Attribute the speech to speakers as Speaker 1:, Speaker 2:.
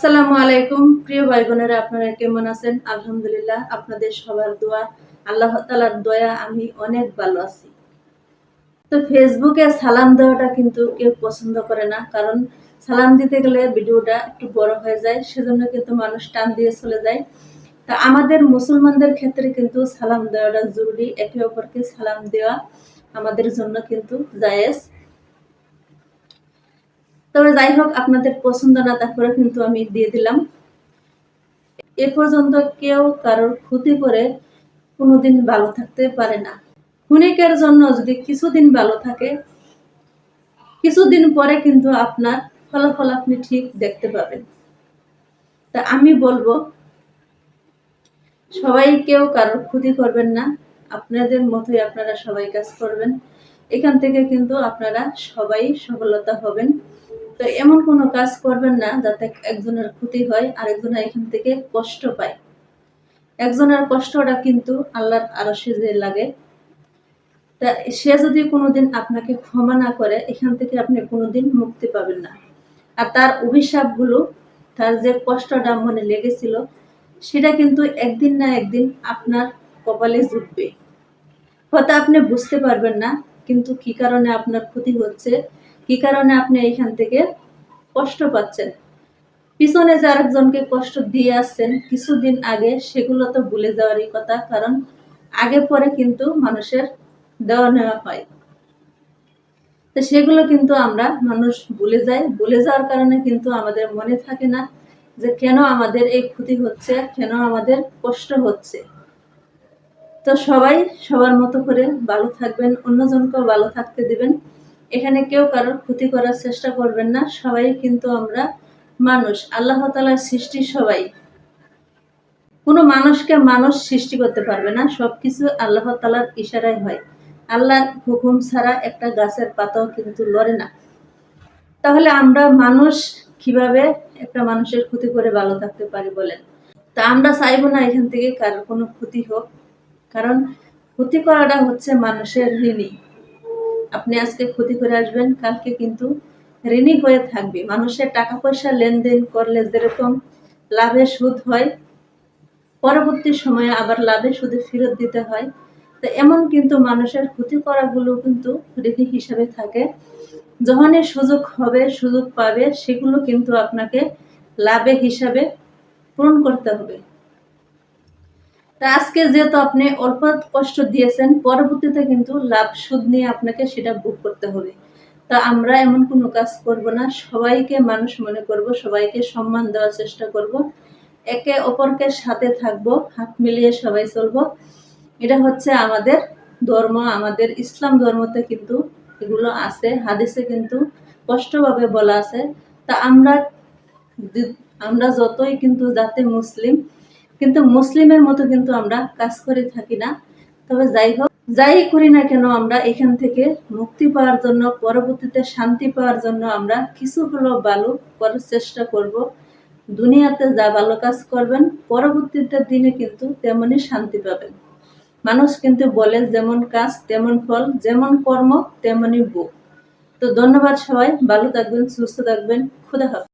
Speaker 1: আসসালামু আলাইকুম। প্রিয় ভাই বোনেরা আপনারা কেমন আছেন? আলহামদুলিল্লাহ, আপনাদের সবার দোয়া, আল্লাহ তালার দয়া, আমি অনেক ভালো আছি। তো ফেসবুকে সালাম দেওয়াটা কিন্তু কেউ পছন্দ করে না, কারণ সালাম দিতে গেলে ভিডিওটা একটু বড় হয়ে যায়, সেজন্য কিন্তু মানুষ টান দিয়ে চলে যায়। তা আমাদের মুসলমানদের ক্ষেত্রে কিন্তু সালাম দেওয়াটা জরুরি, একে অপরকে সালাম দেওয়া আমাদের জন্য কিন্তু জায়েজ। তবে যাই হোক, আপনাদের পছন্দ না তারপরে কিন্তু আমি দিয়ে দিলাম। এ পর্যন্ত কেউ কারোর ক্ষতি করে কোনোদিন ভালো থাকতে পারে না। ক্ষণিকের জন্য যদি কিছুদিন ভালো থাকে, কিছুদিন পরে কিন্তু আপনার ফলাফল আপনি ঠিক দেখতে পাবেন। তা আমি বলব, সবাই কেউ কারোর ক্ষতি করবেন না। আপনাদের মতোই আপনারা সবাই কাজ করবেন। এখান থেকে কিন্তু আপনারা সবাই সফলতা হবেন। তো এমন কোনো কাজ করবেন না যাতে একজনের ক্ষতি হয় আরেকজনের এখান থেকে কষ্ট পায়। একজনের কষ্টটা কিন্তু আল্লাহর আরও যে লাগে, তা সে যদি কোনোদিন আপনাকে ক্ষমা না করে, এখান থেকে আপনি কোনোদিন মুক্তি পাবেন না। আর তার অভিশাপগুলো, তার যে কষ্টটা মনে লেগেছিল, সেটা কিন্তু একদিন না একদিন আপনার কপালে জুটবে। হয়তো আপনি বুঝতে পারবেন না, কিন্তু কি কারণে আপনার ক্ষতি হচ্ছে কি কারণে আপনি এখান থেকে কষ্ট পাচ্ছেন? পিছনে যে আরেকজনকে কষ্ট দিয়ে আসছেন, কিছুদিন আগে সেগুলো তো ভুলে যাওয়ারই কথা, কারণ আগে পরে কিন্তু মানুষের দেওয়া নেওয়া হয়। তো সেগুলো কিন্তু আমরা মানুষ ভুলে যাই। ভুলে যাওয়ার কারণে কিন্তু আমাদের মনে থাকে না যে কেন আমাদের এই ক্ষতি হচ্ছে, কেন আমাদের কষ্ট হচ্ছে। তো সবাই সবার মতো করে ভালো থাকবেন, অন্যজনকেও ভালো থাকতে দিবেন। এখানে কেউ কারোর ক্ষতি করার চেষ্টা করবেন না, সবাই কিন্তু আমরা মানুষ। আল্লাহ তালার সৃষ্টি সবাই। কোনো মানুষকে মানুষ সৃষ্টি করতে পারবে না, সবকিছু আল্লাহ তালার ইশারায় হয়। আল্লাহর হুকুম ছাড়া একটা গাছের পাতাও কিন্তু লড়ে না। তাহলে আমরা মানুষ কীভাবে একটা মানুষের ক্ষতি করে ভালো থাকতে পারি বলেন? তা আমরা চাইব না এখান থেকে কারোর কোনো ক্ষতি হোক, কারণ ক্ষতি করাটা হচ্ছে মানুষের ঋণী আপনি আজকে ক্ষতি করে আসবেন, কালকে কিন্তু ঋণী হয়ে থাকবে। মানুষের টাকা পয়সা লেনদেন করলে যেরকম লাভে সুদ হয়, পরবর্তী সময়ে আবার লাভে সুদে ফেরত দিতে হয়। তো এমন কিন্তু মানুষের ক্ষতি করাগুলো কিন্তু ঋণী হিসাবে থাকে। যখনই সুযোগ হবে, সুযোগ পাবে, সেগুলো কিন্তু আপনাকে লাভে হিসাবে পূরণ করতে হবে। তা আজকে যেহেতু আপনি অল্প কষ্ট দিয়েছেন, পরবর্তীতে কিন্তু লাভ, সুদ নিয়ে আপনাকে সেটা বুক করতে হবে। তা আমরা এমন কোনো কাজ করব না। সবাইকে মানুষ মনে করব, সবাইকে সম্মান দেওয়ার চেষ্টা করব। একে অপরকে সাথে থাকব, হাত মিলিয়ে সবাই চলব। এটা হচ্ছে আমাদের ধর্ম, আমাদের ইসলাম ধর্মতে কিন্তু এগুলো আছে, হাদিসে কিন্তু স্পষ্টভাবে বলা আছে। তা আমরা আমরা যতই কিন্তু যাতে মুসলিম কিন্তু মুসলিমের মতো কিন্তু আমরা কাজ করে থাকি না। তবে যাই হোক, যাই করি না কেন আমরা এখান থেকে মুক্তি পাওয়ার জন্য, পরবর্তীতে শান্তি পাওয়ার জন্য আমরা কিছু হলো ভালো করার চেষ্টা করব। দুনিয়াতে যা ভালো কাজ করবেন, পরবর্তীতে দিনে কিন্তু তেমনই শান্তি পাবেন। মানুষ কিন্তু বলে, যেমন কাজ, তেমন ফল, যেমন কর্ম তেমনই বুক তো ধন্যবাদ সবাই, ভালো থাকবেন, সুস্থ থাকবেন, খুদা হাফেজ।